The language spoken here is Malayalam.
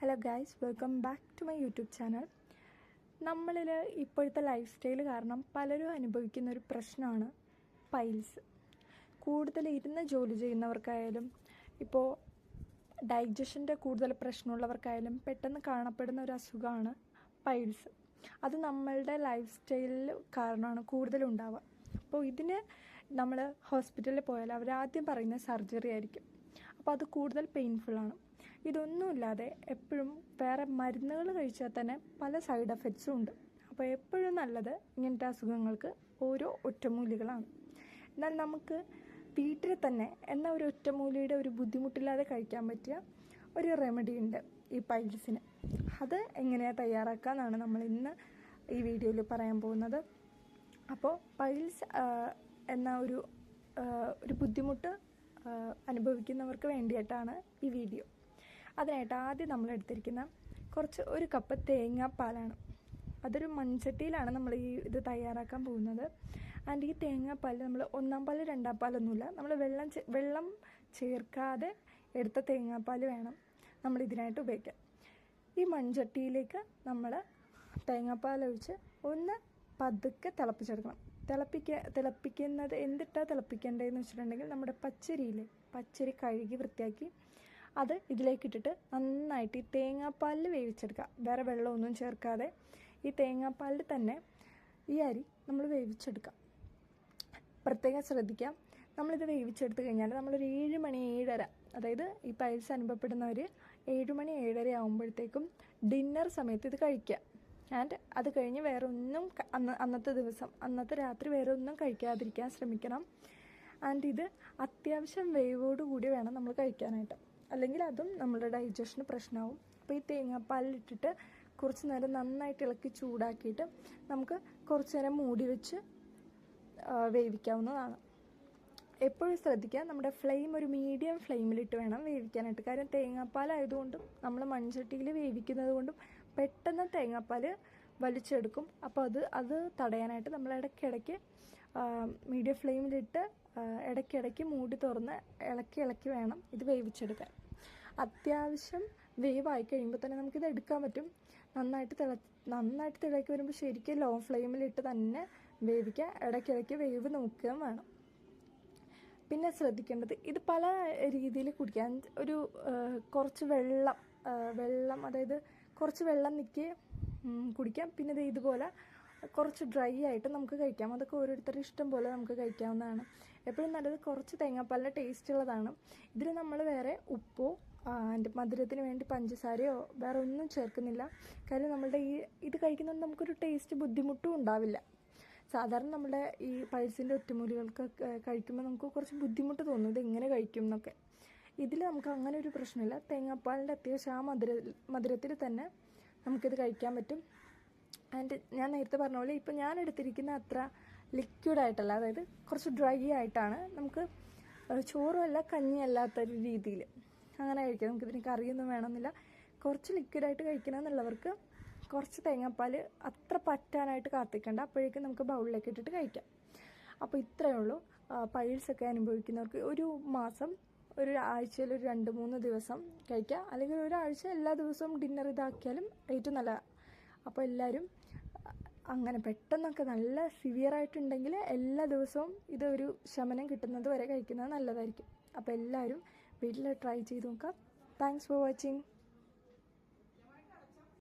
Hello guys welcome back to my YouTube channel നമ്മളിൽ ഇപ്പോഴത്തെ ലൈഫ് സ്റ്റൈൽ കാരണം പലരും അനുഭവിക്കുന്ന ഒരു പ്രശ്നമാണ് പൈൽസ് കൂടുതൽ ഇരുന്ന് ജോലി ചെയ്യുന്നവർക്കായാലും ഇപ്പോൾ ഡൈജഷന്റെ കൂടുതൽ പ്രശ്നമുള്ളവർക്കായാലും പെട്ടെന്ന് കാണപ്പെടുന്ന ഒരു അസുഖമാണ് പൈൽസ് അത് നമ്മളുടെ ലൈഫ് സ്റ്റൈലിൽ കാരണമാണ് കൂടുതലുണ്ടാവുക അപ്പോൾ ഇതിന് നമ്മൾ ഹോസ്പിറ്റലിൽ പോയാൽ അവരാദ്യം പറയുന്ന സർജറി ആയിരിക്കും. അപ്പോൾ അത് കൂടുതൽ പെയിൻഫുള്ളാണ് ഇതൊന്നുമില്ലാതെ എപ്പോഴും വേറെ മരുന്നുകൾ കഴിച്ചാൽ തന്നെ പല സൈഡ് എഫക്ട്സും ഉണ്ട്. അപ്പോൾ എപ്പോഴും നല്ലത് ഇങ്ങനത്തെ അസുഖങ്ങൾക്ക് ഓരോ ഒറ്റമൂലികളാണ്. എന്നാൽ നമുക്ക് വീട്ടിൽ തന്നെ എന്ന ഒരു ഒറ്റമൂലിയുടെ ഒരു ബുദ്ധിമുട്ടില്ലാതെ കഴിക്കാൻ പറ്റിയ ഒരു റെമഡി ഉണ്ട് ഈ പൈൽസിന്. അത് എങ്ങനെയാണ് തയ്യാറാക്കാമെന്നാണ് നമ്മൾ ഇന്ന് ഈ വീഡിയോയിൽ പറയാൻ പോകുന്നത്. അപ്പോൾ പൈൽസ് എന്ന ഒരു ഒരു ബുദ്ധിമുട്ട് അനുഭവിക്കുന്നവർക്ക് വേണ്ടിയിട്ടാണ് ഈ വീഡിയോ. അതിനായിട്ട് ആദ്യം നമ്മൾ എടുത്തിരിക്കുന്ന കുറച്ച് ഒരു കപ്പ് തേങ്ങാപ്പാലാണ് അതൊരു മൺചട്ടിയിലാണ് നമ്മൾ ഈ ഇത് തയ്യാറാക്കാൻ പോകുന്നത്. ആൻഡ് ഈ തേങ്ങാപ്പാൽ നമ്മൾ ഒന്നാം പാൽ രണ്ടാം പാലൊന്നുമില്ല. നമ്മൾ വെള്ളം വെള്ളം ചേർക്കാതെ എടുത്ത തേങ്ങാപ്പാൽ വേണം നമ്മൾ ഇതിനായിട്ട് ഉപയോഗിക്കാൻ. ഈ മൺചട്ടിയിലേക്ക് നമ്മൾ തേങ്ങാപ്പാൽ ഒഴിച്ച് ഒന്ന് പതുക്കെ തിളപ്പിച്ചെടുക്കണം. തിളപ്പിക്ക തിളപ്പിക്കുന്നത് എന്തിട്ടാണ് തിളപ്പിക്കേണ്ടതെന്ന് വെച്ചിട്ടുണ്ടെങ്കിൽ നമ്മുടെ പച്ചരിയില്ലേ? പച്ചരി കഴുകി വൃത്തിയാക്കി അത് ഇതിലേക്ക് ഇട്ടിട്ട് നന്നായിട്ട് ഈ തേങ്ങാപ്പാലിൽ വേവിച്ചെടുക്കുക. വേറെ വെള്ളമൊന്നും ചേർക്കാതെ ഈ തേങ്ങാപ്പാലിൽ തന്നെ ഈ അരി നമ്മൾ വേവിച്ചെടുക്കാം പ്രത്യേകം ശ്രദ്ധിക്കാം. നമ്മളിത് വേവിച്ചെടുത്ത് കഴിഞ്ഞാൽ നമ്മളൊരു ഏഴ് മണി ഏഴര അതായത് ഈ പൈൽസ് അനുഭവപ്പെടുന്നവർ ഏഴ് മണി ഏഴര ആകുമ്പോഴത്തേക്കും ഡിന്നർ സമയത്ത് ഇത് കഴിക്കുക. ആൻഡ് അത് കഴിഞ്ഞ് വേറെ ഒന്നും അന്ന് അന്നത്തെ ദിവസം അന്നത്തെ രാത്രി വേറെ ഒന്നും കഴിക്കാതിരിക്കാൻ ശ്രമിക്കണം. ആൻഡ് ഇത് അത്യാവശ്യം വേവോടുകൂടി വേണം നമ്മൾ കഴിക്കാനായിട്ട്. അല്ലെങ്കിൽ അതും നമ്മുടെ ഡൈജഷന് പ്രശ്നമാവും. അപ്പോൾ ഈ തേങ്ങാപ്പാലിട്ടിട്ട് കുറച്ച് നേരം നന്നായിട്ട് ഇളക്കി ചൂടാക്കിയിട്ട് നമുക്ക് കുറച്ച് നേരം മൂടി വെച്ച് വേവിക്കാവുന്നതാണ്. എപ്പോഴും ശ്രദ്ധിക്കുക നമ്മുടെ ഫ്ലെയിം ഒരു മീഡിയം ഫ്ലെയിമിലിട്ട് വേണം വേവിക്കാനായിട്ട്. കാരണം തേങ്ങാപ്പാലായതുകൊണ്ടും നമ്മൾ മൺചട്ടിയിൽ വേവിക്കുന്നത് കൊണ്ടും പെട്ടെന്ന് തേങ്ങാപ്പാൽ വലിച്ചെടുക്കും. അപ്പോൾ അത് അത് തടയാനായിട്ട് നമ്മൾ ഇടയ്ക്കിടയ്ക്ക് മീഡിയം ഫ്ലെയിമിലിട്ട് ഇടയ്ക്കിടയ്ക്ക് മൂടി തുറന്ന് ഇളക്കി ഇളക്കി വേണം ഇത് വേവിച്ചെടുക്കാൻ. അത്യാവശ്യം വേവായി കഴിയുമ്പോൾ തന്നെ നമുക്കിത് എടുക്കാൻ പറ്റും. നന്നായിട്ട് തിള നന്നായിട്ട് തിളക്കി വരുമ്പോൾ ശരിക്കും ലോ ഫ്ലെയിമിലിട്ട് തന്നെ വേവിക്കുക ഇടയ്ക്കിടയ്ക്ക് വേവ് നോക്കുകയും വേണം. പിന്നെ ശ്രദ്ധിക്കേണ്ടത് ഇത് പല രീതിയിൽ കുടിക്കാൻ. ഒരു കുറച്ച് വെള്ളം വെള്ളം അതായത് കുറച്ച് വെള്ളം നിൽക്കി കുടിക്കാം. പിന്നെ ഇത് ഇതുപോലെ കുറച്ച് ഡ്രൈ ആയിട്ട് നമുക്ക് കഴിക്കാം. അതൊക്കെ ഓരോരുത്തരുടെ ഇഷ്ടം പോലെ നമുക്ക് കഴിക്കാവുന്നതാണ്. എപ്പോഴും നല്ലത് കുറച്ച് തേങ്ങാപ്പാലിന്റെ ടേസ്റ്റ് ഉള്ളതാണ്. ഇതിൽ നമ്മൾ വേറെ ഉപ്പോ അതിന്റെ മധുരത്തിന് വേണ്ടി പഞ്ചസാരയോ വേറെ ഒന്നും ചേർക്കുന്നില്ല. കാര്യം നമ്മളുടെ ഈ ഇത് കഴിക്കുന്നതുകൊണ്ട് നമുക്കൊരു ടേസ്റ്റ് ബുദ്ധിമുട്ടും ഉണ്ടാവില്ല. സാധാരണ നമ്മുടെ ഈ പൾസിന്റെ ഒറ്റമൂലികൾക്ക് കഴിക്കുമ്പോൾ നമുക്ക് കുറച്ച് ബുദ്ധിമുട്ട് തോന്നും. ഇത് എങ്ങനെ കഴിക്കും എന്നൊക്കെ. ഇതിൽ നമുക്ക് അങ്ങനെ ഒരു പ്രശ്നമില്ല. തേങ്ങാപ്പാലിന്റെ അത്യാവശ്യം ആ മധുര മധുരത്തിൽ തന്നെ നമുക്കിത് കഴിക്കാൻ പറ്റും. ആൻഡ് ഞാൻ നേരത്തെ പറഞ്ഞ പോലെ ഇപ്പം ഞാൻ എടുത്തിരിക്കുന്ന അത്ര ലിക്വിഡ് ആയിട്ടല്ല അതായത് കുറച്ച് ഡ്രൈ ആയിട്ടാണ് നമുക്ക് ചോറുമല്ല കഞ്ഞിയല്ലാത്ത ഒരു അല്ലാത്തൊരു രീതിയിൽ അങ്ങനെ കഴിക്കാം. നമുക്കിതിന് കറിയൊന്നും വേണമെന്നില്ല. കുറച്ച് ലിക്വിഡായിട്ട് കഴിക്കണമെന്നുള്ളവർക്ക് കുറച്ച് തേങ്ങാപ്പാൽ അത്ര പറ്റാനായിട്ട് കാത്തിക്കണ്ട. അപ്പോഴേക്കും നമുക്ക് ബൗളിലേക്ക് ഇട്ടിട്ട് കഴിക്കാം. അപ്പോൾ ഇത്രയേ ഉള്ളൂ. പൈൽസ് ഒക്കെ അനുഭവിക്കുന്നവർക്ക് ഒരു മാസം ഒരു ആഴ്ചയിൽ ഒരു രണ്ട് മൂന്ന് ദിവസം കഴിക്കുക അല്ലെങ്കിൽ ഒരാഴ്ച എല്ലാ ദിവസവും ഡിന്നർ ഇതാക്കിയാലും ഏറ്റവും നല്ലതാണ് അപ്പോൾ എല്ലാവരും അങ്ങനെ പെട്ടെന്നൊക്കെ നല്ല സിവിയർ ആയിട്ടുണ്ടെങ്കിൽ എല്ലാ ദിവസവും ഇതൊരു ശമനം കിട്ടുന്നത് വരെ കഴിക്കുന്നത് നല്ലതായിരിക്കും. അപ്പോൾ എല്ലാവരും വീട്ടിൽ ട്രൈ ചെയ്ത് നോക്കാം. Thanks for watching